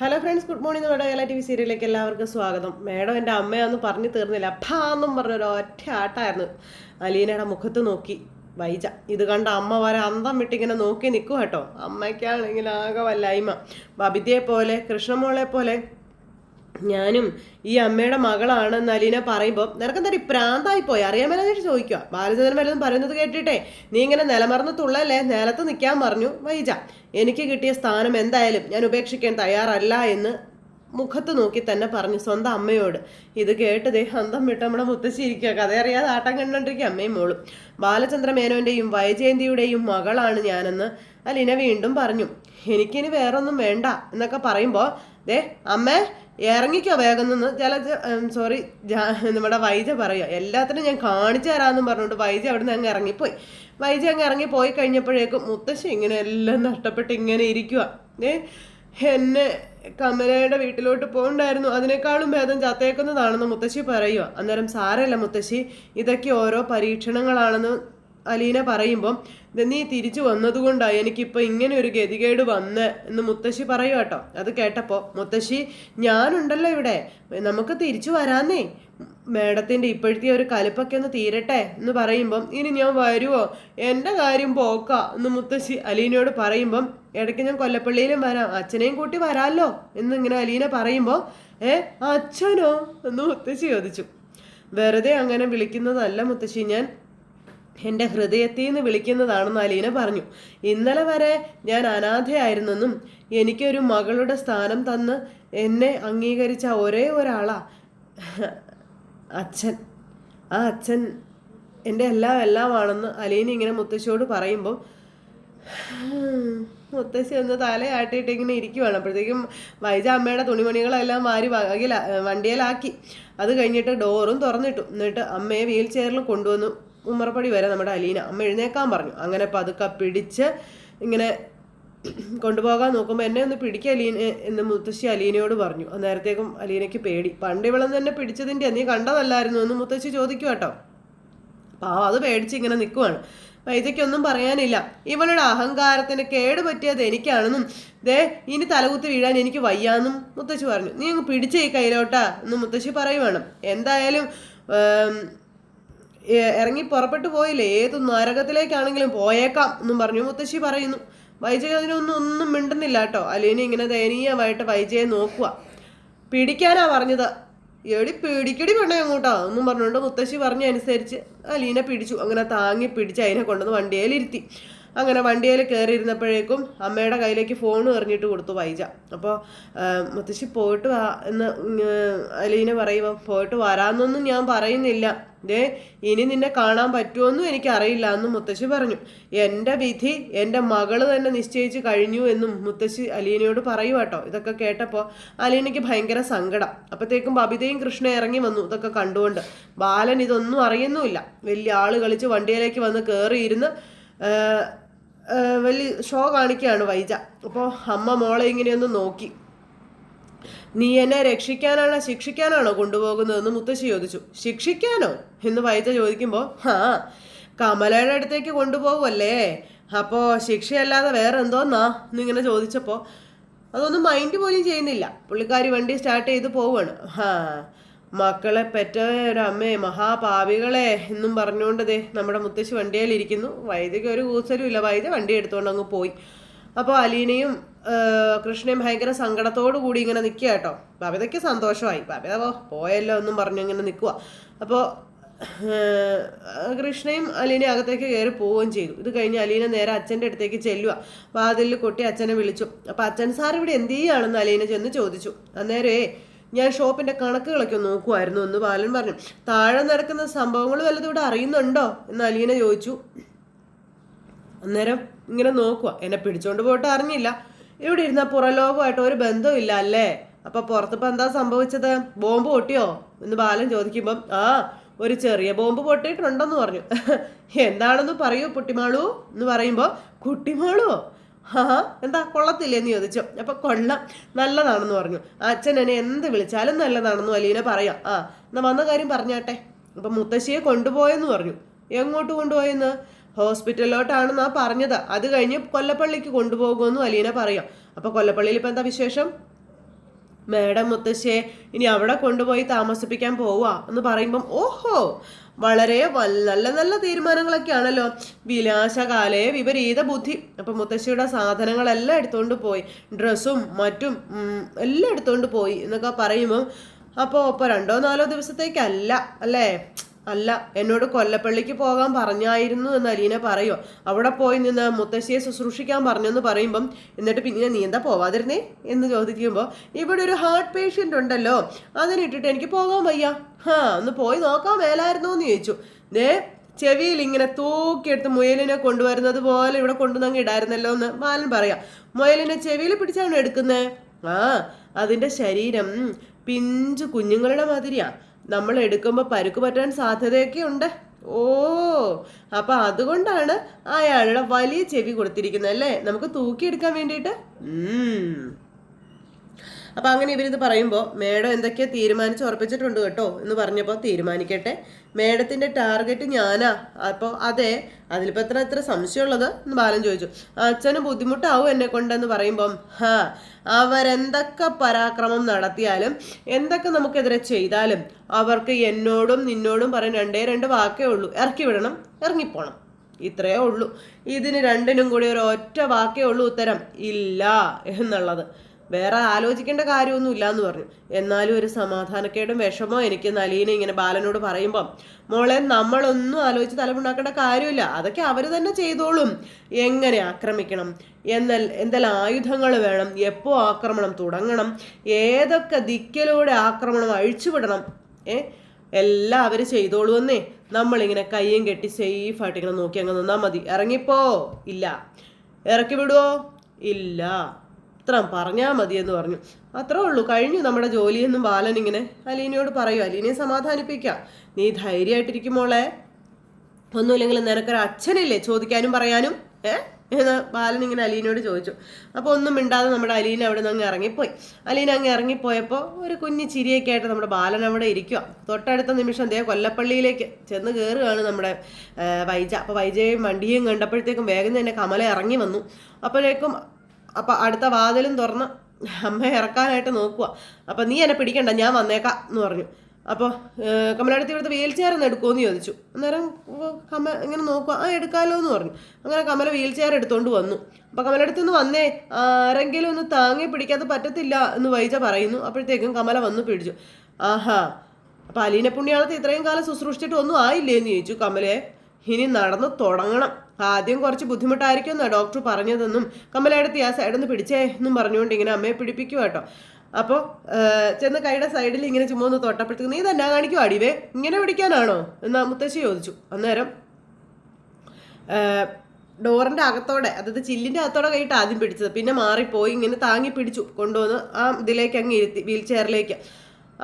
Hello friends good morning നമ്മുടെ Kerala T V സീരിയലിലേക്ക് എല്ലാവർക്കും സ്വാഗതം. മേഡം എന്റെ അമ്മയൊന്നും പറഞ്ഞു തീർന്നില്ല. അപ്പാന്നും പറഞ്ഞൊരു ഒറ്റ ആട്ടായിരുന്നു. അലീനയുടെ മുഖത്ത് നോക്കി. വൈജ ഇത് കണ്ട അമ്മ വരെ അന്തം വിട്ടിങ്ങനെ നോക്കി നിൽക്കും കേട്ടോ. അമ്മയ്ക്കാണെങ്കിൽ ആകെ വല്ലായ്മ. ബബിതയെ പോലെ കൃഷ്ണമോളെ പോലെ ഞാനും ഈ അമ്മയുടെ മകളാണെന്ന് അലീന പറയുമ്പോൾ നിനക്കെന്താ പ്രാന്തായി പോയി? അറിയാൻ മേലാന്നിട്ട് ചോദിക്കുക ബാലചന്ദ്രൻ വല്ലതും പറയുന്നത് കേട്ടിട്ടേ? നീ ഇങ്ങനെ നിലമറന്ന് തുള്ളല്ലേ? നിലത്ത് നിൽക്കാൻ പറഞ്ഞു. വൈജ എനിക്ക് കിട്ടിയ സ്ഥാനം എന്തായാലും ഞാൻ ഉപേക്ഷിക്കാൻ തയ്യാറല്ല എന്ന് മുഖത്ത് നോക്കി തന്നെ പറഞ്ഞു സ്വന്തം അമ്മയോട്. ഇത് കേട്ട് ദേ അന്തം വിട്ട് നമ്മുടെ മുത്തശ്ശിരിക്കുക കഥയറിയാതെ ആട്ടം കണ്ടോണ്ടിരിക്കുക അമ്മയും മോളും. ബാലചന്ദ്ര മേനോന്റെയും വൈജയന്തിയുടെയും മകളാണ് ഞാനെന്ന് അലീന വീണ്ടും പറഞ്ഞു. എനിക്കിനി വേറൊന്നും വേണ്ട എന്നൊക്കെ പറയുമ്പോൾ ദേ അമ്മേ ഇറങ്ങിക്കോ വേഗം നിന്ന്. ചില സോറി നമ്മുടെ വൈജ പറയുക എല്ലാത്തിനും ഞാൻ കാണിച്ചു തരാമെന്നും പറഞ്ഞുകൊണ്ട് വൈജ അവിടെ നിന്ന് അങ്ങ് ഇറങ്ങിപ്പോയി. വൈജ അങ്ങ് ഇറങ്ങി പോയി കഴിഞ്ഞപ്പോഴേക്കും മുത്തശ്ശി ഇങ്ങനെ എല്ലാം നഷ്ടപ്പെട്ട് ഇങ്ങനെ ഇരിക്കുക ഏ എന്നെ കമലയുടെ വീട്ടിലോട്ട് പോകണ്ടായിരുന്നു. അതിനേക്കാളും ഭേദം ചത്തേക്കുന്നതാണെന്ന് മുത്തശ്ശി പറയുക അന്നേരം സാരല്ല മുത്തശ്ശി ഇതൊക്കെ ഓരോ പരീക്ഷണങ്ങളാണെന്ന് അലീന പറയുമ്പം നീ തിരിച്ചു വന്നതുകൊണ്ടാണ് എനിക്കിപ്പോൾ ഇങ്ങനെ ഒരു ഗതികേട് വന്ന് എന്ന് മുത്തശ്ശി പറയൂ കേട്ടോ. അത് കേട്ടപ്പോൾ മുത്തശ്ശി ഞാനുണ്ടല്ലോ ഇവിടെ. നമുക്ക് തിരിച്ചു വരാന്നേ. മേഡത്തിന്റെ ഇപ്പോഴത്തെ ഒരു കലിപ്പൊക്കെ ഒന്ന് തീരട്ടെ എന്ന് പറയുമ്പം ഇനി ഞാൻ വരുമോ എന്റെ കാര്യം പോക്ക എന്ന് മുത്തശ്ശി അലീനയോട് പറയുമ്പം ഇടയ്ക്ക് ഞാൻ കൊല്ലപ്പള്ളിയിലും വരാം. അച്ഛനെയും കൂട്ടി വരാമല്ലോ എന്നിങ്ങനെ അലീന പറയുമ്പോൾ ഏ അച്ഛനോ? എന്ന് മുത്തശ്ശി ചോദിച്ചു. വെറുതെ അങ്ങനെ വിളിക്കുന്നതല്ല മുത്തശ്ശി. ഞാൻ എന്റെ ഹൃദയത്തിൽ നിന്ന് വിളിക്കുന്നതാണെന്ന് അലീന പറഞ്ഞു. ഇന്നലെ വരെ ഞാൻ അനാഥയായിരുന്നെന്നും എനിക്കൊരു മകളുടെ സ്ഥാനം തന്ന് എന്നെ അംഗീകരിച്ച ഒരേ ഒരാളാ അച്ഛൻ. ആ അച്ഛൻ എന്റെ എല്ലാം എല്ലാമാണെന്ന് അലീന ഇങ്ങനെ മുത്തശ്ശിയോട് പറയുമ്പോൾ മുത്തശ്ശി ഒന്ന് തലയാട്ടിയിട്ട് ഇങ്ങനെ ഇരിക്കുവാണ്. അപ്പോഴത്തേക്കും വൈജ അമ്മയുടെ തുണിമണികളെല്ലാം മാറി വകയില വണ്ടിയിലാക്കി. അത് കഴിഞ്ഞിട്ട് ഡോറും തുറന്നിട്ടു. എന്നിട്ട് അമ്മയെ വീൽ ചെയറിൽ കൊണ്ടുവന്നു. ഉമ്മറപ്പടി വരെ നമ്മുടെ അലീന അമ്മ എഴുന്നേക്കാൻ പറഞ്ഞു. അങ്ങനെ പതുക്കെ പിടിച്ച് ഇങ്ങനെ കൊണ്ടുപോകാൻ നോക്കുമ്പോൾ എന്നെ ഒന്ന് പിടിക്കുക അലീന എന്ന് മുത്തശ്ശി അലീനയോട് പറഞ്ഞു. അന്നേരത്തേക്കും അലീനയ്ക്ക് പേടി. പണ്ട് ഇവളെന്ന് തന്നെ പിടിച്ചതിന്റെ നീ കണ്ടതല്ലായിരുന്നു എന്ന് മുത്തശ്ശി ചോദിക്കും കേട്ടോ. പാവം അത് പേടിച്ച് ഇങ്ങനെ നിൽക്കുവാണ് വൈദ്യക്കൊന്നും പറയാനില്ല. ഇവളുടെ അഹങ്കാരത്തിന് കേട് പറ്റിയത് എനിക്കാണെന്നും ദേ ഇനി തലകുത്തി വീഴാൻ എനിക്ക് വയ്യാന്നും മുത്തശ്ശി പറഞ്ഞു. നീ അങ്ങ് പിടിച്ചേ കയ്യിലോട്ടാ എന്ന് മുത്തശ്ശി പറയുവാണ്. എന്തായാലും ഇറങ്ങി പുറപ്പെട്ടു പോയില്ലേ? ഏത് നരകത്തിലേക്കാണെങ്കിലും പോയേക്കാം എന്നും പറഞ്ഞു മുത്തശ്ശി പറയുന്നു. വൈജയ അതിനൊന്നും ഒന്നും മിണ്ടുന്നില്ല കേട്ടോ. അലീന ഇങ്ങനെ ദയനീയമായിട്ട് വൈജയെ നോക്കുക. പിടിക്കാനാ പറഞ്ഞത്. എടി പിടിക്കടി പെണ്ണേ അങ്ങോട്ടോ എന്നും പറഞ്ഞുകൊണ്ട് മുത്തശ്ശി പറഞ്ഞ അനുസരിച്ച് അലീന പിടിച്ചു. അങ്ങനെ താങ്ങി പിടിച്ച് അതിനെ കൊണ്ടുവന്ന് വണ്ടിയിലിരുത്തി. അങ്ങനെ വണ്ടിയിൽ കയറിയിരുന്നപ്പോഴേക്കും അമ്മയുടെ കയ്യിലേക്ക് ഫോൺ എറിഞ്ഞിട്ട് കൊടുത്തു വൈജ. അപ്പോൾ മുത്തശ്ശി പോയിട്ട് വാ എന്ന് അലീന പറയുമ്പോൾ പോയിട്ട് വരാമെന്നൊന്നും ഞാൻ പറയുന്നില്ല. ദേ ഇനി നിന്നെ കാണാൻ പറ്റുമെന്നും എനിക്കറിയില്ല എന്നും മുത്തശ്ശി പറഞ്ഞു. എന്റെ വിധി എന്റെ മകൾ തന്നെ നിശ്ചയിച്ച് കഴിഞ്ഞു എന്നും മുത്തശ്ശി അലീനയോട് പറയൂ കേട്ടോ ഇതൊക്കെ കേട്ടപ്പോൾ അലീനയ്ക്ക് ഭയങ്കര സങ്കടം. അപ്പോഴത്തേക്കും ബബിതയും കൃഷ്ണ ഇറങ്ങി വന്നു ഇതൊക്കെ കണ്ടുകൊണ്ട്. ബാലൻ ഇതൊന്നും അറിയുന്നുമില്ല. വലിയ ആൾ കളിച്ച് വണ്ടിയിലേക്ക് വന്ന് കയറിയിരുന്ന് വലിയ ഷോ കാണിക്കുകയാണ് വൈജ. അപ്പോൾ അമ്മ മോളെ ഇങ്ങനെയൊന്ന് നോക്കി. നീ എന്നെ രക്ഷിക്കാനാണോ ശിക്ഷിക്കാനാണോ കൊണ്ടുപോകുന്നതെന്ന് മുത്തശ്ശി ചോദിച്ചു. ശിക്ഷിക്കാനോ? എന്ന് വൈജ ചോദിക്കുമ്പോൾ ആ കമലയുടെ അടുത്തേക്ക് കൊണ്ടുപോകുമല്ലേ അപ്പോൾ ശിക്ഷയല്ലാതെ വേറെ എന്തോന്നാ എന്നിങ്ങനെ ചോദിച്ചപ്പോൾ അതൊന്നും മൈൻഡ് പോലും ചെയ്യുന്നില്ല. പുള്ളിക്കാരി വണ്ടി സ്റ്റാർട്ട് ചെയ്ത് പോവുകയാണ് ഹാ മക്കളെ പെറ്റവരമ്മേ മഹാപാവികളെ എന്നും പറഞ്ഞുകൊണ്ട് ദേ നമ്മുടെ മുത്തശ്ശി വണ്ടിയിലിരിക്കുന്നു വൈദ്യക്ക് ഒരു കൂസലും ഇല്ല. വൈദ്യ വണ്ടി എടുത്തുകൊണ്ട് അങ്ങ് പോയി. അപ്പോൾ അലീനയും കൃഷ്ണയും ഭയങ്കര സങ്കടത്തോടു കൂടി ഇങ്ങനെ നിൽക്കുക കേട്ടോ. ബബിതയ്ക്ക് സന്തോഷമായി. ബബിത പോയല്ലോ എന്നും പറഞ്ഞു ഇങ്ങനെ നിൽക്കുക അപ്പോൾ കൃഷ്ണയും അലീനയും അകത്തേക്ക് കയറി പോവുകയും ചെയ്തു. ഇത് കഴിഞ്ഞ് അലീന നേരെ അച്ഛന്റെ അടുത്തേക്ക് ചെല്ലുക വാതിലിൽ കൊട്ടി അച്ഛനെ വിളിച്ചു. അപ്പോൾ അച്ഛൻ സാർ ഇവിടെ എന്ത് ചെയ്യുകയാണെന്ന് അലീന ചെന്ന് ചോദിച്ചു. അന്നേരേ ഞാൻ ഷോപ്പിന്റെ കണക്കുകളൊക്കെ നോക്കുമായിരുന്നു എന്ന് ബാലൻ പറഞ്ഞു. താഴെ നടക്കുന്ന സംഭവങ്ങൾ വല്ലതും ഇവിടെ അറിയുന്നുണ്ടോ? എന്ന് അലീന ചോദിച്ചു. അന്നേരം ഇങ്ങനെ നോക്കുക എന്നെ പിടിച്ചോണ്ട് പോയിട്ട് അറിഞ്ഞില്ല. ഇവിടെ ഇരുന്ന പുറലോകമായിട്ട് ഒരു ബന്ധമില്ല അല്ലേ? അപ്പൊ പുറത്തിപ്പോ എന്താ സംഭവിച്ചത്? ബോംബ് പൊട്ടിയോ? എന്ന് ബാലൻ ചോദിക്കുമ്പം ആ ഒരു ചെറിയ ബോംബ് പൊട്ടിയിട്ടുണ്ടെന്ന് പറഞ്ഞു. എന്താണെന്ന് പറയൂ പുട്ടിമാളു എന്ന് പറയുമ്പോൾ കുട്ടിമാളോ? ഹാ എന്താ കൊള്ളത്തില്ലേ എന്ന് ചോദിച്ചു. അപ്പൊ കൊള്ളം നല്ലതാണെന്ന് പറഞ്ഞു. അച്ഛൻ എന്നെ എന്ത് വിളിച്ചാലും നല്ലതാണെന്ന് അലീന പറയാം. ആ എന്നാ വന്ന കാര്യം പറഞ്ഞാട്ടെ. അപ്പൊ മുത്തശ്ശിയെ കൊണ്ടുപോയെന്ന് പറഞ്ഞു. എങ്ങോട്ട് കൊണ്ടുപോയെന്ന്? ഹോസ്പിറ്റലിലോട്ടാണെന്നാ പറഞ്ഞത്. അത് കഴിഞ്ഞ് കൊല്ലപ്പള്ളിക്ക് കൊണ്ടുപോകുമെന്നും അലീന പറയാം. അപ്പൊ കൊല്ലപ്പള്ളിയിൽ ഇപ്പൊ എന്താ വിശേഷം? മേഡം മുത്തശ്ശിയെ ഇനി അവിടെ കൊണ്ടുപോയി താമസിപ്പിക്കാൻ പോവാ എന്ന് പറയുമ്പം ഓഹോ വളരെ നല്ല നല്ല തീരുമാനങ്ങളൊക്കെയാണല്ലോ. വിലാശകാലേ വിപരീത ബുദ്ധി. അപ്പം മുത്തശ്ശിയുടെ സാധനങ്ങളെല്ലാം എടുത്തുകൊണ്ട് പോയി. ഡ്രസ്സും മറ്റും എല്ലാം എടുത്തുകൊണ്ട് പോയി എന്നൊക്കെ പറയുമ്പോൾ അപ്പോൾ ഇപ്പോൾ രണ്ടോ നാലോ ദിവസത്തേക്കല്ല അല്ലേ? അല്ല എന്നോട് കൊല്ലപ്പള്ളിക്ക് പോകാൻ പറഞ്ഞായിരുന്നു എന്ന് അലീന പറയോ. അവിടെ പോയി നിന്ന് മുത്തശ്ശിയെ ശുശ്രൂഷിക്കാൻ പറഞ്ഞെന്ന് പറയുമ്പം എന്നിട്ട് പിന്നെ നീ എന്താ പോവാതിരുന്നേ എന്ന് ചോദിക്കുമ്പോൾ ഇവിടെ ഒരു ഹാർട്ട് പേഷ്യന്റ് ഉണ്ടല്ലോ അതിനിട്ടിട്ട് എനിക്ക് പോകാൻ വയ്യ. ഹാ ഒന്ന് പോയി നോക്കാൻ മേലായിരുന്നോ എന്ന് ചോദിച്ചു. ദേ ചെവിയിൽ ഇങ്ങനെ തൂക്കിയെടുത്ത് മുയലിനെ കൊണ്ടുവരുന്നത് പോലെ ഇവിടെ കൊണ്ടുവന്നങ്ങ് ഇടായിരുന്നല്ലോ എന്ന് ബാലൻ പറയാം. മുയലിനെ ചെവിയിൽ പിടിച്ചാണ് എടുക്കുന്നത് ആ അതിന്റെ ശരീരം പിഞ്ചു കുഞ്ഞുങ്ങളുടെ മാതിരിയാ. നമ്മൾ എടുക്കുമ്പോൾ പരുക്ക് പറ്റാൻ സാധ്യതയൊക്കെ ഉണ്ട്. ഓ അപ്പൊ അതുകൊണ്ടാണ് അയാളുടെ വലിയ ചെവി കൊടുത്തിരിക്കുന്നത് അല്ലേ? നമുക്ക് തൂക്കിയെടുക്കാൻ വേണ്ടിയിട്ട്? ഉം അപ്പൊ അങ്ങനെ ഇവരിത് പറയുമ്പോൾ മേഡം എന്തൊക്കെ തീരുമാനിച്ച് ഉറപ്പിച്ചിട്ടുണ്ട് കേട്ടോ? എന്ന് പറഞ്ഞപ്പോൾ തീരുമാനിക്കട്ടെ. മേഡത്തിന്റെ ടാർഗറ്റ് ഞാനാ. അപ്പോൾ അതെ അതിലിപ്പോൾ എത്ര എത്ര സംശയമുള്ളത്? എന്ന് ബാലൻ ചോദിച്ചു. അച്ഛന് ബുദ്ധിമുട്ടാവും എന്നെ കൊണ്ടെന്ന് പറയുമ്പം. ഹാ അവരെന്തൊക്കെ പരാക്രമം നടത്തിയാലും എന്തൊക്കെ നമുക്കെതിരെ ചെയ്താലും അവർക്ക് എന്നോടും നിന്നോടും പറയാൻ രണ്ടേ രണ്ട് വാക്കേ ഉള്ളൂ. ഇറക്കി വിടണം ഇറങ്ങിപ്പോണം. ഇത്രയേ ഉള്ളൂ. ഇതിന് രണ്ടിനും കൂടി ഒരു ഒറ്റ വാക്കേ ഉള്ളൂ ഉത്തരം. ഇല്ല എന്നുള്ളത്. വേറെ ആലോചിക്കേണ്ട കാര്യമൊന്നും ഇല്ലാന്ന് പറഞ്ഞു. എന്നാലും ഒരു സമാധാനക്കേടും വിഷമോ എനിക്ക് നലീന ഇങ്ങനെ ബാലനോട് പറയുമ്പം മോളെ നമ്മളൊന്നും ആലോചിച്ച് തലമുണ്ടാക്കേണ്ട കാര്യമില്ല. അതൊക്കെ അവർ തന്നെ ചെയ്തോളും. എങ്ങനെ ആക്രമിക്കണം? എന്നാൽ എന്തെല്ലാം ആയുധങ്ങൾ വേണം? എപ്പോൾ ആക്രമണം തുടങ്ങണം? ഏതൊക്കെ ദിക്കലൂടെ ആക്രമണം അഴിച്ചുവിടണം? ഏ? എല്ലാം അവർ ചെയ്തോളുവെന്നേ നമ്മളിങ്ങനെ കയ്യും കെട്ടി സേഫായിട്ട് ഇങ്ങനെ നോക്കി അങ്ങ് നിന്നാൽ മതി. ഇറങ്ങിപ്പോ. ഇല്ല. ഇറക്കി വിടുവോ? ഇല്ല. ഇത്ര പറഞ്ഞാൽ മതി എന്ന് പറഞ്ഞു. അത്രേ ഉള്ളൂ. കഴിഞ്ഞു നമ്മുടെ ജോലിയെന്നും ബാലൻ ഇങ്ങനെ അലീനയോട് പറയൂ. അലീനയെ സമാധാനിപ്പിക്കാം. നീ ധൈര്യമായിട്ടിരിക്കുമോളെ ഒന്നുമില്ലെങ്കിൽ നിനക്കൊരു അച്ഛനില്ലേ ചോദിക്കാനും പറയാനും? ഏ? എന്ന് ബാലൻ ഇങ്ങനെ അലീനയോട് ചോദിച്ചു. അപ്പോൾ ഒന്നും മിണ്ടാതെ നമ്മുടെ അലീന അവിടെ നിന്ന് അങ്ങ് ഇറങ്ങിപ്പോയി. അലീന അങ്ങ് ഇറങ്ങിപ്പോയപ്പോൾ ഒരു കുഞ്ഞു ചിരിയൊക്കെ ആയിട്ട് നമ്മുടെ ബാലൻ അവിടെ ഇരിക്കുക തൊട്ടടുത്ത നിമിഷം ദേ കൊല്ലപ്പള്ളിയിലേക്ക് ചെന്ന് കയറുകയാണ് നമ്മുടെ വൈജ. അപ്പോൾ വൈജയും വണ്ടിയും കണ്ടപ്പോഴത്തേക്കും വേഗം തന്നെ കമല ഇറങ്ങി വന്നു. അപ്പോഴേക്കും അപ്പം അടുത്ത വാതിലും തുറന്ന് അമ്മ ഇറക്കാനായിട്ട് നോക്കുക അപ്പം നീ എന്നെ പിടിക്കണ്ട ഞാൻ വന്നേക്കാം എന്ന് പറഞ്ഞു. അപ്പോൾ കമലടുത്ത് ഇവിടുത്തെ വീൽ ചെയർ ഒന്ന് എടുക്കുമെന്ന് ചോദിച്ചു. അന്നേരം കമ ഇങ്ങനെ നോക്കുക ആ എടുക്കാലോ എന്ന് പറഞ്ഞു. അങ്ങനെ കമല വീൽ ചെയർ എടുത്തുകൊണ്ട് വന്നു. അപ്പോൾ കമലടുത്ത് നിന്ന് വന്നേ. ആരെങ്കിലും ഒന്ന് താങ്ങി പിടിക്കാതെ പറ്റത്തില്ല എന്ന് വൈജ പറയുന്നു. അപ്പോഴത്തേക്കും കമല വന്നു പിടിച്ചു. ആഹാ അപ്പോൾ അലീന പുണ്യാളത്തെ ഇത്രയും കാലം ശുശ്രൂഷിച്ചിട്ട് ഒന്നും ആയില്ലേ എന്ന് ചോദിച്ചു കമലെ. ഇനി നടന്ന് തുടങ്ങണം. ആദ്യം കുറച്ച് ബുദ്ധിമുട്ടായിരിക്കും എന്നാ ഡോക്ടർ പറഞ്ഞതെന്നും കമലയെടുത്ത് ആ സൈഡിൽ നിന്ന് പിടിച്ചേ എന്നും പറഞ്ഞുകൊണ്ട് ഇങ്ങനെ അമ്മയെ പിടിപ്പിക്കുക കേട്ടോ. അപ്പോൾ ചെന്ന് കൈയുടെ സൈഡിൽ ഇങ്ങനെ ചുമ്മാ ഒന്ന് തൊട്ടപ്പോഴത്തേക്ക് നീ തന്നെ കാണിക്കും അടിവേ? ഇങ്ങനെ പിടിക്കാനാണോ? എന്ന് മുത്തശ്ശി ചോദിച്ചു. അന്നേരം ഡോറിന്റെ അകത്തോടെ അതായത് ചില്ലിന്റെ അകത്തോടെ കൈയിട്ട് ആദ്യം പിടിച്ചത്. പിന്നെ മാറിപ്പോയി ഇങ്ങനെ താങ്ങി പിടിച്ചു കൊണ്ടുവന്ന് ആ ഇതിലേക്ക് അങ്ങ് ഇരുത്തി വീൽ ചെയറിലേക്ക്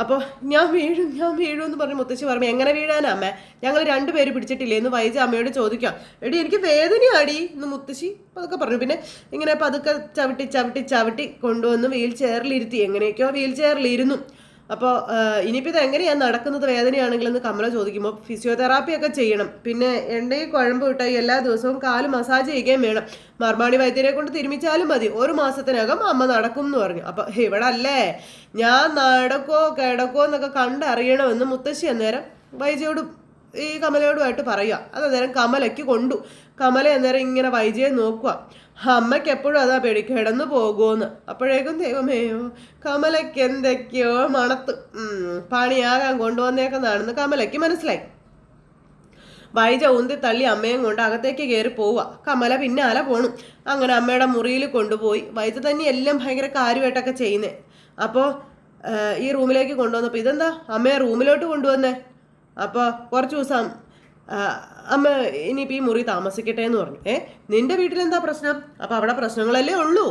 അപ്പോൾ ഞാൻ വീഴും ഞാൻ വീഴും എന്ന് പറഞ്ഞ് മുത്തശ്ശി പറഞ്ഞു എങ്ങനെ വീഴാനാ അമ്മ? ഞങ്ങൾ രണ്ടുപേര് പിടിച്ചിട്ടില്ലേ? എന്ന് വൈജ അമ്മയോട് ചോദിക്കാം. എടി എനിക്ക് വേദനയാടി എന്ന് മുത്തശ്ശി അതൊക്കെ പറഞ്ഞു. പിന്നെ ഇങ്ങനെ പതുക്കെ ചവിട്ടി ചവിട്ടി ചവിട്ടി കൊണ്ടുവന്ന് വീൽ ചെയറിലിരുത്തി എങ്ങനെയൊക്കെയോ വീൽ ചെയറിലിരുന്നു അപ്പോൾ ഇനിയിപ്പോൾ ഇത് എങ്ങനെയാണ് നടക്കുന്നത്? വേദനയാണെങ്കിലെന്ന് കമല ചോദിക്കുമ്പോൾ ഫിസിയോതെറാപ്പി ഒക്കെ ചെയ്യണം. പിന്നെ എണ്ണയിൽ കുഴമ്പ് വിട്ടാൽ എല്ലാ ദിവസവും കാൽ മസാജ് ചെയ്യുകയും വേണം. മർമാണി വൈദ്യരെ കൊണ്ട് തിരുമിച്ചാലും മതി. ഒരു മാസത്തിനകം അമ്മ നടക്കും എന്ന് പറഞ്ഞു. അപ്പോൾ ഇവിടെ അല്ലേ ഞാൻ നടക്കോ കിടക്കോ എന്നൊക്കെ കണ്ടറിയണമെന്ന് മുത്തശ്ശി അന്നേരം വൈദ്യയോട് ഈ കമലയോടുമായിട്ട് പറയുക. അത് അന്നേരം കമലയ്ക്ക് കൊണ്ടു. കമല അന്നേരം ഇങ്ങനെ വൈജയെ നോക്കുക. അമ്മയ്ക്ക് എപ്പോഴും അതാ പേടി കിടന്നു പോകുമെന്ന് അപ്പോഴേക്കും ദൈവമേയോ കമലയ്ക്ക് എന്തൊക്കെയോ മണത്ത് പണിയാകാൻ കൊണ്ടുവന്നേക്കുന്നതാണെന്ന് കമലയ്ക്ക് മനസ്സിലായി. വൈജ ഉന്തി തള്ളി അമ്മയും കൊണ്ട് അകത്തേക്ക് കയറി പോവുക. കമല പിന്നാലെ പോണു. അങ്ങനെ അമ്മയുടെ മുറിയിൽ കൊണ്ടുപോയി. വൈജ തന്നെ എല്ലാം ഭയങ്കര കാര്യമായിട്ടൊക്കെ ചെയ്യുന്നേ. അപ്പോൾ ഈ റൂമിലേക്ക് കൊണ്ടുവന്നപ്പോൾ ഇതെന്താ? അമ്മയെ റൂമിലോട്ട് കൊണ്ടുവന്നേ? അപ്പോൾ കുറച്ച് ദിവസം അമ്മ ഇനിയിപ്പോൾ ഈ മുറി താമസിക്കട്ടെ എന്ന് പറഞ്ഞു. ഏ നിന്റെ വീട്ടിൽ എന്താ പ്രശ്നം? അപ്പോൾ അവിടെ പ്രശ്നങ്ങളല്ലേ ഉള്ളൂ.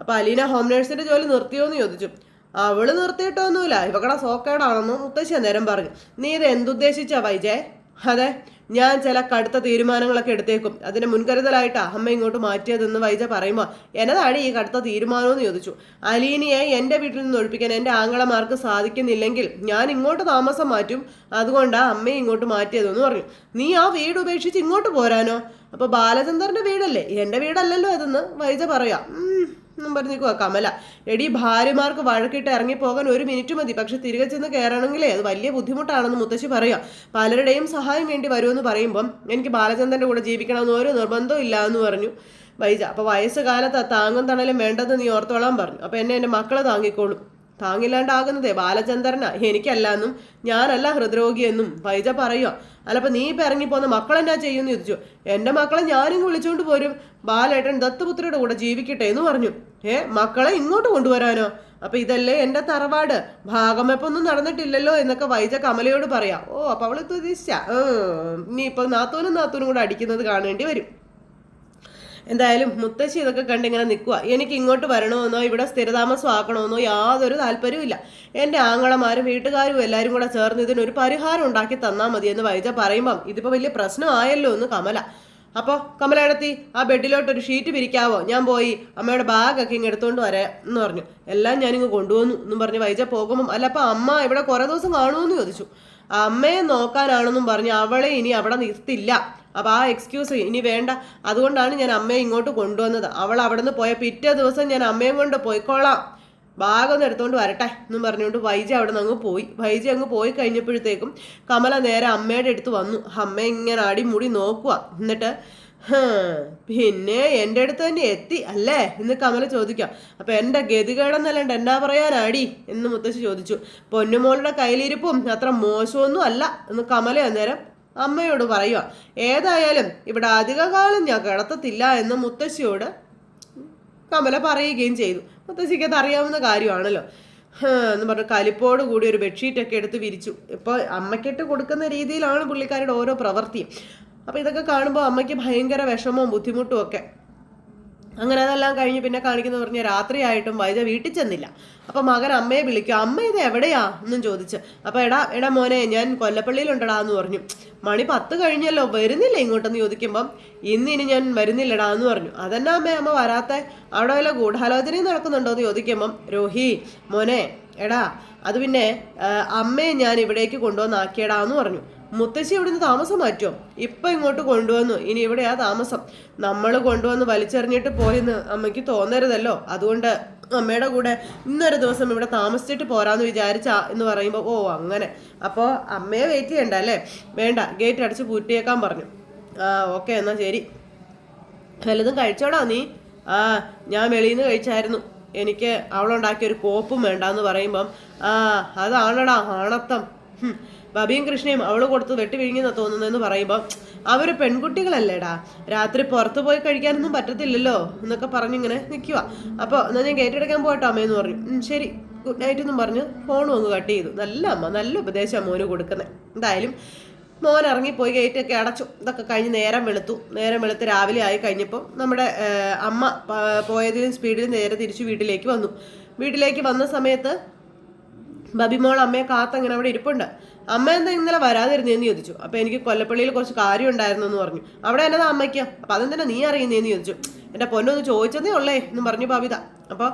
അപ്പോൾ അലീന ഹോം നേഴ്സിന്റെ ജോലി നിർത്തിയോ എന്ന് ചോദിച്ചു. അവൾ നിർത്തിയിട്ടൊന്നുമില്ല. ഇവക്കടെ സോക്കേടാണെന്നും മുത്തശ്ശി അന്നേരം പറഞ്ഞു. നീ ഇത് എന്തുദ്ദേശിച്ചാ വൈജയ് അതെ ഞാൻ ചില കടുത്ത തീരുമാനങ്ങളൊക്കെ എടുത്തേക്കും. അതിന് മുൻകരുതലായിട്ട് അമ്മ ഇങ്ങോട്ട് മാറ്റിയതെന്ന് വൈജ പറയുമ്പോൾ എന്നതാണ് ഈ കടുത്ത തീരുമാനമെന്ന് ചോദിച്ചു. അലീനിയെ എന്റെ വീട്ടിൽ നിന്ന് ഒഴിപ്പിക്കാൻ എന്റെ ആങ്ങളമാർക്ക് സാധിക്കുന്നില്ലെങ്കിൽ ഞാൻ ഇങ്ങോട്ട് താമസം മാറ്റും. അതുകൊണ്ടാണ് അമ്മയെ ഇങ്ങോട്ട് മാറ്റിയതെന്ന് പറഞ്ഞു. നീ ആ വീട് ഉപേക്ഷിച്ച് ഇങ്ങോട്ട് പോരാനോ? അപ്പോൾ ബാലചന്ദ്രന്റെ വീടല്ലേ? എന്റെ വീടല്ലല്ലോ അതെന്ന് വൈജ പറയാം. "ഉം, എന്നും പറഞ്ഞ് നിൽക്കുക കമല എടി ഭാര്യമാർക്ക് വഴക്കിട്ട് ഇറങ്ങിപ്പോകാൻ ഒരു മിനിറ്റ് മതി. പക്ഷെ തിരികെ ചെന്ന് കയറണമെങ്കിലേ അത് വലിയ ബുദ്ധിമുട്ടാണെന്ന് മുത്തശ്ശി പറയാം. പലരുടെയും സഹായം വേണ്ടി വരുമെന്ന് പറയുമ്പം എനിക്ക് ബാലചന്ദ്രന്റെ കൂടെ ജീവിക്കണമെന്ന് ഒരു നിർബന്ധവും ഇല്ല എന്ന് പറഞ്ഞു. വൈജ അപ്പോൾ വയസ്സുകാലത്ത് താങ്ങും തണലും വേണ്ടെന്ന് നീ ഓർത്തോളാൻ പറഞ്ഞു. അപ്പോൾ എന്നെ എന്റെ മക്കളെ താങ്ങിക്കോളും. താങ്ങില്ലാണ്ടാകുന്നതേ ബാലചന്ദ്രനാ. എനിക്കല്ല എന്നും ഞാനല്ല ഹൃദ്രോഗിയെന്നും വൈജ പറയുക അല്ലപ്പോൾ നീ ഇപ്പം ഇറങ്ങിപ്പോന്ന മക്കളെന്നാ ചെയ്യുമെന്ന് ചോദിച്ചു. എന്റെ മക്കളെ ഞാനും വിളിച്ചുകൊണ്ട് പോരും. ബാലേട്ടൻ ദത്തുപുത്രയുടെ കൂടെ ജീവിക്കട്ടെ എന്ന് പറഞ്ഞു. ഏ മക്കളെ ഇങ്ങോട്ട് കൊണ്ടുവരാനോ? അപ്പൊ ഇതല്ലേ എന്റെ തറവാട്. ഭാഗമെപ്പൊന്നും നടന്നിട്ടില്ലല്ലോ എന്നൊക്കെ വൈജ കമലയോട് പറയാം. ഓ അപ്പൊ അവൾ പ്രതീക്ഷിച്ച നീ ഇപ്പൊ നാത്തൂനും നാത്തൂനും കൂടെ അടിക്കുന്നത് കാണേണ്ടി വരും. എന്തായാലും മുത്തശ്ശി ഇതൊക്കെ കണ്ടിങ്ങനെ നിൽക്കുക എനിക്ക് ഇങ്ങോട്ട് വരണമെന്നോ ഇവിടെ സ്ഥിരതാമസം സ്ഥിരതാമസമാക്കണമെന്നോ യാതൊരു താല്പര്യവും എന്റെ ആങ്ങളമാരും വീട്ടുകാരും എല്ലാവരും കൂടെ ചേർന്ന് ഇതിനൊരു പരിഹാരം ഉണ്ടാക്കി തന്നാൽ മതി എന്ന് വൈജ പറയുമ്പം ഇതിപ്പോൾ വലിയ പ്രശ്നമായല്ലോ എന്ന് കമല. അപ്പോൾ കമലയിടത്തി ആ ബെഡിലോട്ട് ഒരു ഷീറ്റ് പിരിക്കാവോ ഞാൻ പോയി അമ്മയുടെ ബാഗൊക്കെ ഇങ്ങ് എടുത്തുകൊണ്ട് വരാം എന്ന് പറഞ്ഞു. എല്ലാം ഞാനിങ്ങ് കൊണ്ടുവന്നു എന്നും പറഞ്ഞ് വൈജ പോകുമ്പം അല്ല അപ്പം അമ്മ ഇവിടെ കുറേ ദിവസം കാണുമെന്ന് ചോദിച്ചു. അമ്മയെ നോക്കാനാണെന്നും പറഞ്ഞ് അവളെ ഇനി അവിടെ നിർത്തില്ല. അപ്പോൾ ആ എക്സ്ക്യൂസ് ഇനി വേണ്ട. അതുകൊണ്ടാണ് ഞാൻ അമ്മയെ ഇങ്ങോട്ട് കൊണ്ടുവന്നത്. അവൾ അവിടെ നിന്ന് പോയ പിറ്റേ ദിവസം ഞാൻ അമ്മയും കൊണ്ട് പോയിക്കോളാം. ഭാഗം എടുത്തുകൊണ്ട് വരട്ടെ എന്നും പറഞ്ഞുകൊണ്ട് വൈജി അവിടെ നിന്ന് അങ്ങ് പോയി. വൈജി അങ്ങ് പോയി കഴിഞ്ഞപ്പോഴത്തേക്കും കമല നേരെ അമ്മയുടെ അടുത്ത് വന്നു. അമ്മ ഇങ്ങനെ അടിമുടി നോക്കുക എന്നിട്ട് പിന്നെ എന്റെ അടുത്ത് തന്നെ എത്തി അല്ലേ? എന്ന് കമല ചോദിക്കാം. അപ്പം എന്റെ ഗതികേടെന്നല്ലാണ്ട് എന്നാ പറയാനാടി? എന്ന് മുത്തശ്ശി ചോദിച്ചു. പൊന്നുമോളുടെ കയ്യിലിരിപ്പും അത്ര മോശമൊന്നും അല്ല എന്ന് കമല അന്നേരം അമ്മയോട് പറയുക ഏതായാലും ഇവിടെ അധികകാലം ഞാൻ കിടത്തത്തില്ല എന്ന് മുത്തശ്ശിയോട് കമല പറയുകയും ചെയ്തു. മുത്തശ്ശിക്ക് അറിയാവുന്ന കാര്യമാണല്ലോ. എന്ന് പറഞ്ഞു കലിപ്പോട് കൂടി ഒരു ബെഡ്ഷീറ്റൊക്കെ എടുത്ത് വിരിച്ചു. ഇപ്പോൾ അമ്മയ്ക്കിട്ട് കൊടുക്കുന്ന രീതിയിലാണ് പുള്ളിക്കാരുടെ ഓരോ പ്രവൃത്തിയും. അപ്പോൾ ഇതൊക്കെ കാണുമ്പോൾ അമ്മയ്ക്ക് ഭയങ്കര വിഷമവും ബുദ്ധിമുട്ടും ഒക്കെ. അങ്ങനെ അതെല്ലാം കഴിഞ്ഞ് പിന്നെ കാണിക്കുന്നത് പറഞ്ഞ രാത്രിയായിട്ടും വൈജ വീട്ടിൽ ചെന്നില്ല. അപ്പൊ മകൻ അമ്മയെ വിളിക്കും അമ്മ ഇത് എവിടെയാ? എന്നും ചോദിച്ച്. അപ്പൊ എടാ എടാ മോനെ ഞാൻ കൊല്ലപ്പള്ളിയിലുണ്ടടാ എന്ന് പറഞ്ഞു. മണി പത്ത് കഴിഞ്ഞല്ലോ വരുന്നില്ല ഇങ്ങോട്ടെന്ന് ചോദിക്കുമ്പം ഇന്നിനി ഞാൻ വരുന്നില്ലടാ എന്ന് പറഞ്ഞു. അതെന്നാ അമ്മേ അമ്മ വരാത്ത? അവിടെ വല്ല ഗൂഢാലോചനയും നടക്കുന്നുണ്ടോ എന്ന് ചോദിക്കുമ്പം രോഹി മോനെ എടാ അത് പിന്നെ അമ്മയെ ഞാൻ ഇവിടേക്ക് കൊണ്ടുവന്നാക്കിയടാ എന്ന് പറഞ്ഞു. മുത്തശ്ശി ഇവിടുന്ന് താമസം മാറ്റുമോ ഇപ്പൊ ഇങ്ങോട്ട് കൊണ്ടുവന്നു. ഇനി ഇവിടെയാ താമസം. നമ്മൾ കൊണ്ടുവന്ന് വലിച്ചെറിഞ്ഞിട്ട് പോയെന്ന് അമ്മയ്ക്ക് തോന്നരുതല്ലോ. അതുകൊണ്ട് അമ്മയുടെ കൂടെ ഇന്നൊരു ദിവസം ഇവിടെ താമസിച്ചിട്ട് പോരാന്ന് വിചാരിച്ചാ എന്ന് പറയുമ്പോൾ ഓ അങ്ങനെ. അപ്പോൾ അമ്മയെ വെയിറ്റ് ചെയ്യണ്ട അല്ലേ? വേണ്ട ഗേറ്റ് അടച്ച് പൂട്ടിയേക്കാൻ പറഞ്ഞു. ആ ഓക്കെ എന്നാ ശരി. വല്ലതും കഴിച്ചോടാ നീ? ആ ഞാൻ വെളിയിൽ നിന്ന് കഴിച്ചായിരുന്നു. എനിക്ക് അവളുണ്ടാക്കിയ ഒരു കോപ്പും വേണ്ടെന്ന് പറയുമ്പം ആ അതാണടാ ആണത്തം. ബബിയും കൃഷ്ണയും അവൾ കൊടുത്ത് വെട്ടി വിഴുങ്ങിയെന്നാ തോന്നുന്നതെന്ന് പറയുമ്പോൾ അവർ പെൺകുട്ടികളല്ലേടാ. രാത്രി പുറത്തു പോയി കഴിക്കാനൊന്നും പറ്റത്തില്ലല്ലോ എന്നൊക്കെ പറഞ്ഞിങ്ങനെ നിൽക്കുക അപ്പോൾ എന്നാൽ ഞാൻ കേട്ടെടുക്കാൻ പോയിട്ടോ അമ്മയെന്ന് പറഞ്ഞു. ശരി. ഗുഡ് നൈറ്റ് എന്നും പറഞ്ഞ് ഫോണും അങ്ങ് കട്ട് ചെയ്തു. നല്ല അമ്മ നല്ല ഉപദേശം മോന് കൊടുക്കുന്നത് എന്തായാലും മോൻ ഇറങ്ങിപ്പോയി ഗേറ്റൊക്കെ അടച്ചു. ഇതൊക്കെ കഴിഞ്ഞ് നേരം വെളുത്തു. നേരം വെളുത്ത് രാവിലെ ആയി കഴിഞ്ഞപ്പോൾ നമ്മുടെ അമ്മ പോയതിലും സ്പീഡിൽ നേരെ തിരിച്ചു വീട്ടിലേക്ക് വന്നു. വീട്ടിലേക്ക് വന്ന സമയത്ത് ബബിമോൾ അമ്മയെ കാത്തങ്ങനെ അവിടെ ഇരിപ്പുണ്ട്. അമ്മ എന്താ ഇന്നലെ വരാതിരുന്നേന്ന് ചോദിച്ചു. അപ്പൊ എനിക്ക് കൊല്ലപ്പള്ളിയിൽ കുറച്ച് കാര്യം ഉണ്ടായിരുന്നു എന്ന് പറഞ്ഞു. അവിടെ എന്നതാ അമ്മയ്ക്ക്? അപ്പൊ അതെന്തിനാ നീ അറിയുന്നേന്ന് ചോദിച്ചു. എന്റെ പൊന്നൊന്ന് ചോദിച്ചതേ ഉള്ളേ എന്ന് പറഞ്ഞു ബബിത. അപ്പോൾ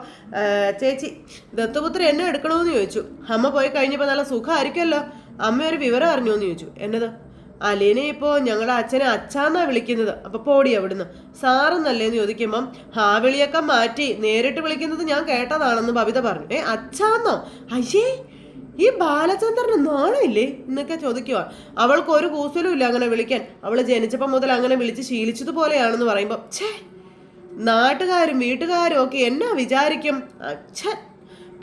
ചേച്ചി ദത്തുപുത്രി എന്നെ എടുക്കണമെന്ന് ചോദിച്ചു. അമ്മ പോയി കഴിഞ്ഞപ്പോൾ നല്ല സുഖമായിരിക്കുമല്ലോ. അമ്മ ഒരു വിവരം അറിഞ്ഞു എന്ന് ചോദിച്ചു. എന്നത്? അലീനെ ഇപ്പോൾ ഞങ്ങളുടെ അച്ഛനെ അച്ഛാന്നാ വിളിക്കുന്നത്. അപ്പൊ പോടി അവിടുന്ന്. സാറെന്നല്ലേന്ന് ചോദിക്കുമ്പം ആ വിളിയൊക്കെ മാറ്റി നേരിട്ട് വിളിക്കുന്നത് ഞാൻ കേട്ടതാണെന്ന് ബബിത പറഞ്ഞു. ഏ അച്ഛാന്നോ? അയ്യേ ഈ ബാലചന്ദ്രന് നാണമില്ലേ? എന്നൊക്കെ ചോദിക്കുക അവൾക്ക് ഒരു കൂസലും ഇല്ല അങ്ങനെ വിളിക്കാൻ. അവൾ ജനിച്ചപ്പം മുതൽ അങ്ങനെ വിളിച്ച് ശീലിച്ചതുപോലെയാണെന്ന് പറയുമ്പോൾ ഛേ നാട്ടുകാരും വീട്ടുകാരും ഒക്കെ എന്നാ വിചാരിക്കും? അച്ഛൻ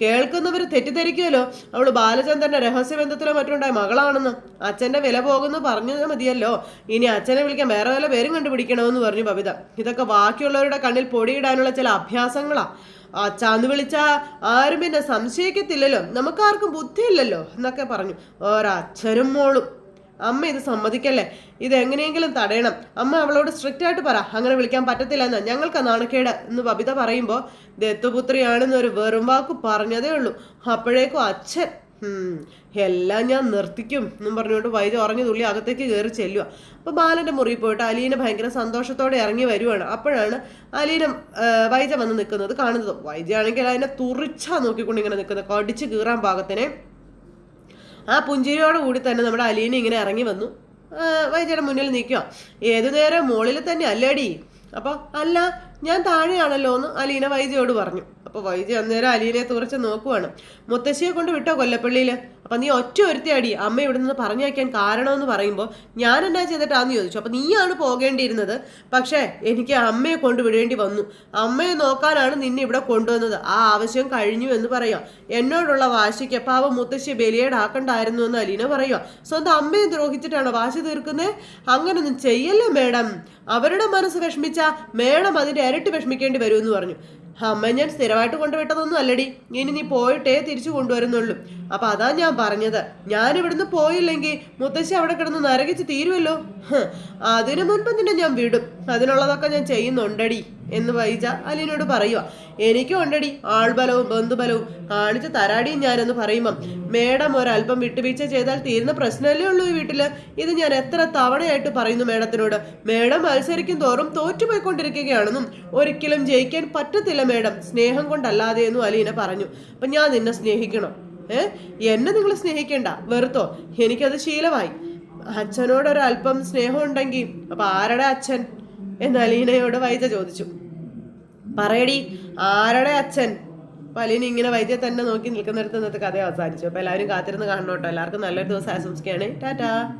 കേൾക്കുന്നവർ തെറ്റിദ്ധരിക്കുമല്ലോ. അവൾ ബാലചന്ദ്രന്റെ രഹസ്യബന്ധത്തിലോ മറ്റുണ്ടായ? മകളാണെന്ന്. അച്ഛന്റെ വില പോകുന്നു പറഞ്ഞു മതിയല്ലോ. ഇനി അച്ഛനെ വിളിക്കാൻ വേറെ വല്ല പേരും കണ്ടുപിടിക്കണമെന്ന് പറഞ്ഞു ബബിത. ഇതൊക്കെ ബാക്കിയുള്ളവരുടെ കണ്ണിൽ പൊടിയിടാനുള്ള ചില അഭ്യാസങ്ങളാ. അച്ചാന്ന് വിളിച്ചാ ആരും പിന്നെ സംശയിക്കത്തില്ലല്ലോ. നമുക്കാർക്കും ബുദ്ധിയില്ലല്ലോ എന്നൊക്കെ പറഞ്ഞു. ഒരച്ഛനും മോളും. അമ്മ ഇത് സമ്മതിക്കല്ലേ? ഇത് എങ്ങനെയെങ്കിലും തടയണം. അമ്മ അവളോട് സ്ട്രിക്റ്റ് ആയിട്ട് പറ. അങ്ങനെ വിളിക്കാൻ പറ്റത്തില്ല എന്ന് ഞങ്ങൾക്ക് നാണക്കേട് എന്ന് ബബിത പറയുമ്പോൾ ദത്തുപുത്രിയാണെന്ന് ഒരു വെറും വാക്ക് പറഞ്ഞതേ ഉള്ളൂ. അപ്പോഴേക്കും അച്ഛൻ എല്ലാം ഞാൻ നിർത്തിക്കും എന്നും പറഞ്ഞുകൊണ്ട് വൈദ്യ ഉറഞ്ഞു തുള്ളി അകത്തേക്ക് കയറി ചെല്ലുക അപ്പോൾ ബാലന്റെ മുറിയിൽ പോയിട്ട് അലീന ഭയങ്കര സന്തോഷത്തോടെ ഇറങ്ങി വരുവാണ്. അപ്പോഴാണ് അലീന വൈദ്യ വന്ന് നിൽക്കുന്നത് കാണുന്നത്. വൈദ്യ ആണെങ്കിൽ അതിനെ തുറിച്ചാ നോക്കിക്കൊണ്ട് ഇങ്ങനെ നിൽക്കുന്നത്. കടിച്ച് കീറാൻ പാകത്തിനെ. ആ പുഞ്ചിരിയോടുകൂടി തന്നെ നമ്മുടെ അലീന ഇങ്ങനെ ഇറങ്ങി വന്നു. വൈദ്യയുടെ മുന്നിൽ നിൽക്കുക. ഏതു നേരം മുകളിൽ തന്നെ അല്ലേടി? അപ്പോൾ അല്ല ഞാൻ താഴെയാണല്ലോ എന്ന് അലീന വൈജയോട് പറഞ്ഞു. അപ്പോൾ വൈദ്യ അന്നേരം അലീനയെ തുറച്ച് നോക്കുവാണ്. മുത്തശ്ശിയെ കൊണ്ട് വിട്ടോ കൊല്ലപ്പള്ളിയിൽ അപ്പം നീ ഒറ്റ ഒരുത്തിയടി. അമ്മ ഇവിടെ നിന്ന് പറഞ്ഞു വയ്ക്കാൻ കാരണമെന്ന് പറയുമ്പോൾ ഞാൻ എന്നാ ചെയ്തിട്ടാന്ന് ചോദിച്ചു. അപ്പം നീയാണ് പോകേണ്ടിയിരുന്നത്. പക്ഷേ എനിക്ക് അമ്മയെ കൊണ്ട് വിടേണ്ടി വന്നു. അമ്മയെ നോക്കാനാണ് നിന്നെ ഇവിടെ കൊണ്ടുവന്നത്. ആ ആവശ്യം കഴിഞ്ഞു എന്ന് പറയാം. എന്നോടുള്ള വാശിക്ക് പാവം മുത്തശ്ശി ബലിയേടാക്കണ്ടായിരുന്നു എന്ന് അലീന പറയുക സ്വന്തം അമ്മയെ ദ്രോഹിച്ചിട്ടാണ് വാശി തീർക്കുന്നത് അങ്ങനൊന്നും ചെയ്യല്ലേ മേഡം. അവരുടെ മനസ്സ് വിഷമിച്ച മേഡം അതിന്റെ ഇരട്ടി വിഷമിക്കേണ്ടി വരുമെന്ന് പറഞ്ഞു. അമ്മ ഞാൻ സ്ഥിരമായിട്ട് കൊണ്ടുവിട്ടതൊന്നും അല്ലടി. ഇനി നീ പോയിട്ടേ തിരിച്ചു കൊണ്ടുവരുന്നുള്ളൂ. അപ്പൊ അതാ ഞാൻ പറഞ്ഞത്. ഞാൻ ഇവിടുന്ന് പോയില്ലെങ്കിൽ മുത്തശ്ശി അവിടെ കിടന്ന് നരകിച്ച് തീരുമല്ലോ അതിനു മുൻപ് നിന്നെ ഞാൻ വിടും. അതിനുള്ളതൊക്കെ ഞാൻ ചെയ്യുന്നുണ്ടടി എന്ന് വൈജ അലീനോട് പറയുക എനിക്കും ഉണ്ടടി ആൾബലവും ബന്ധുബലവും കാണിച്ച് തരാടിയും ഞാനെന്ന് പറയുമ്പം. മേഡം ഒരല്പം വിട്ടുവീഴ്ച ചെയ്താൽ തീരുന്ന പ്രശ്നമല്ലേ ഉള്ളൂ ഈ വീട്ടിൽ? ഇത് ഞാൻ എത്ര തവണയായിട്ട് പറയുന്നു മേഡത്തിനോട്. മേഡം മത്സരിക്കും തോറും തോറ്റുപോയിക്കൊണ്ടിരിക്കുകയാണെന്നും ഒരിക്കലും ജയിക്കാൻ പറ്റത്തില്ല മേഡം. സ്നേഹം കൊണ്ടല്ലാതെ എന്നും അലീന പറഞ്ഞു. അപ്പൊ ഞാൻ നിന്നെ സ്നേഹിക്കണം. എന്നെ നിങ്ങൾ സ്നേഹിക്കണ്ട. വെറുത്തോ. എനിക്കത് ശീലമായി. അച്ഛനോടൊരല്പം സ്നേഹം ഉണ്ടെങ്കിൽ അപ്പൊ ആരുടെ അച്ഛൻ? എന്ന് അലീനയോട് വൈദ്യ ചോദിച്ചു. പറയടി ആരുടെ അച്ഛൻ? അപ്പൊ അലീന ഇങ്ങനെ വൈദ്യ തന്നെ നോക്കി നിൽക്കുന്നിടത്ത് ഇന്നത്തെ കഥ അവസാനിച്ചു. അപ്പൊ എല്ലാവരും കാത്തിരുന്ന് കാണണം കേട്ടോ എല്ലാവർക്കും നല്ലൊരു ദിവസം ആശംസിക്കുകയാണ്. ടാറ്റാ.